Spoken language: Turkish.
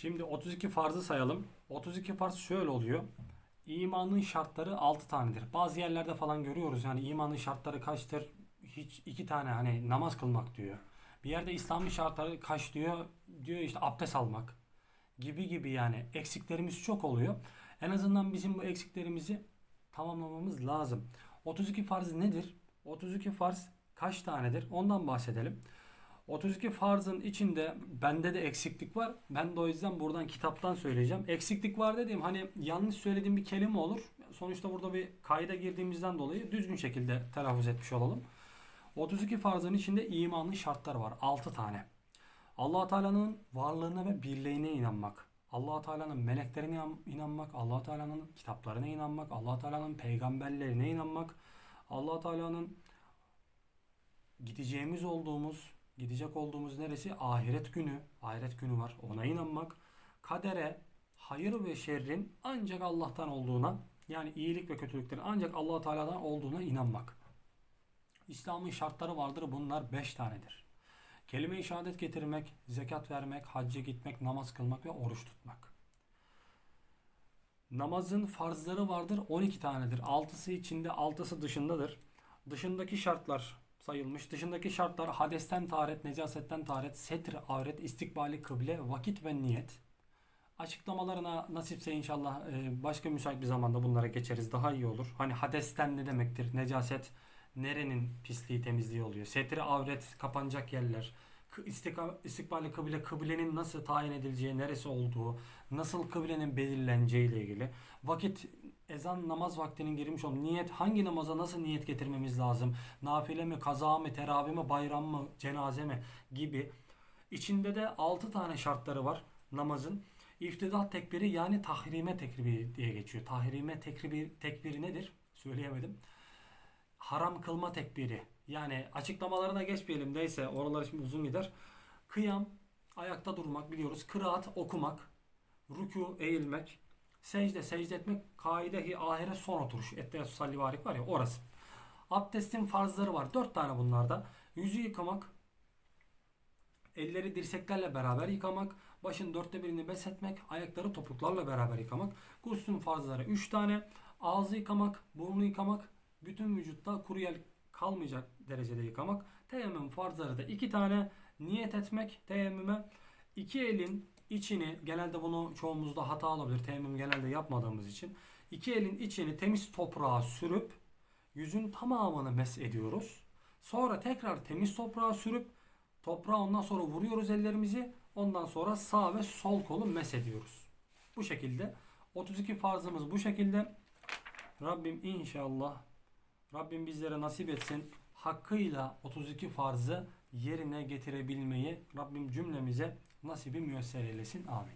Şimdi 32 farzı sayalım. 32 farz şöyle oluyor. İmanın şartları 6 tanedir. Bazı yerlerde falan görüyoruz yani imanın şartları kaçtır? Hiç iki tane hani namaz kılmak diyor. Bir yerde İslam'ın şartları kaç diyor? Diyor işte abdest almak gibi gibi yani eksiklerimiz çok oluyor. En azından bizim bu eksiklerimizi tamamlamamız lazım. 32 farz nedir? 32 farz kaç tanedir? Ondan bahsedelim. 32 farzın içinde bende de eksiklik var. Ben de o yüzden buradan kitaptan söyleyeceğim. Eksiklik var dediğim hani yanlış söylediğim bir kelime olur. Sonuçta burada bir kayda girdiğimizden dolayı düzgün şekilde telaffuz etmiş olalım. 32 farzın içinde imanın şartları var. 6 tane. allah Teala'nın varlığına ve birliğine inanmak. allah Teala'nın meleklerine inan- inanmak. allah Teala'nın kitaplarına inanmak. allah Teala'nın peygamberlerine inanmak. allah Teala'nın gideceğimiz olduğumuz, gidecek olduğumuz neresi? Ahiret günü. Ahiret günü var. Ona inanmak. Kadere, hayır ve şerrin ancak Allah'tan olduğuna, yani iyilik ve kötülüklerin ancak Allah Teala'dan olduğuna inanmak. İslam'ın şartları vardır. Bunlar beş tanedir. Kelime-i şehadet getirmek, zekat vermek, hacca gitmek, namaz kılmak ve oruç tutmak. Namazın farzları vardır 12 tanedir. 6'sı içinde, 6'sı dışındadır. Dışındaki şartlar sayılmış. Dışındaki şartlar hadesten taharet, necasetten taharet, setr, avret, istikbali kıble, vakit ve niyet. Açıklamalarına nasipse inşallah e, başka müsait bir zamanda bunlara geçeriz. Daha iyi olur. Hani hadesten ne demektir? Necaset nerenin pisliği temizliği oluyor? Setri avret kapanacak yerler. İstikbali kıble kıblenin nasıl tayin edileceği, neresi olduğu, nasıl kıblenin belirleneceği ile ilgili. Vakit ezan namaz vaktinin girmiş olduğu niyet hangi namaza nasıl niyet getirmemiz lazım? Nafile mi, kaza mı, teravih mi, bayram mı, cenaze mi gibi. İçinde de 6 tane şartları var namazın. İftidah tekbiri yani tahrime tekbiri diye geçiyor. Tahrime tekbiri, tekbiri nedir? Söyleyemedim. Haram kılma tekbiri. Yani açıklamalarına geçmeyelim neyse oralar şimdi uzun gider. Kıyam, ayakta durmak biliyoruz. Kıraat, okumak. Rükû, eğilmek. Secde, secde etmek. Kaidehi ahire son oturuş. Ette salli varik var ya orası. Abdestin farzları var. Dört tane bunlarda. Yüzü yıkamak. Elleri dirseklerle beraber yıkamak. Başın dörtte birini besletmek. Ayakları topuklarla beraber yıkamak. Guslün farzları üç tane. Ağzı yıkamak, burnu yıkamak, bütün vücutta kuru yer kalmayacak derecede yıkamak. Teyemmüm farzları da iki tane. Niyet etmek teyemmüme. iki elin içini genelde bunu çoğumuzda hata olabilir. Teyemmüm genelde yapmadığımız için. iki elin içini temiz toprağa sürüp yüzün tamamını mes ediyoruz. Sonra tekrar temiz toprağa sürüp toprağa ondan sonra vuruyoruz ellerimizi. Ondan sonra sağ ve sol kolu mes ediyoruz. Bu şekilde 32 farzımız bu şekilde. Rabbim inşallah Rabbim bizlere nasip etsin. Hakkıyla 32 farzı yerine getirebilmeyi Rabbim cümlemize nasibi müyesser eylesin. Amin.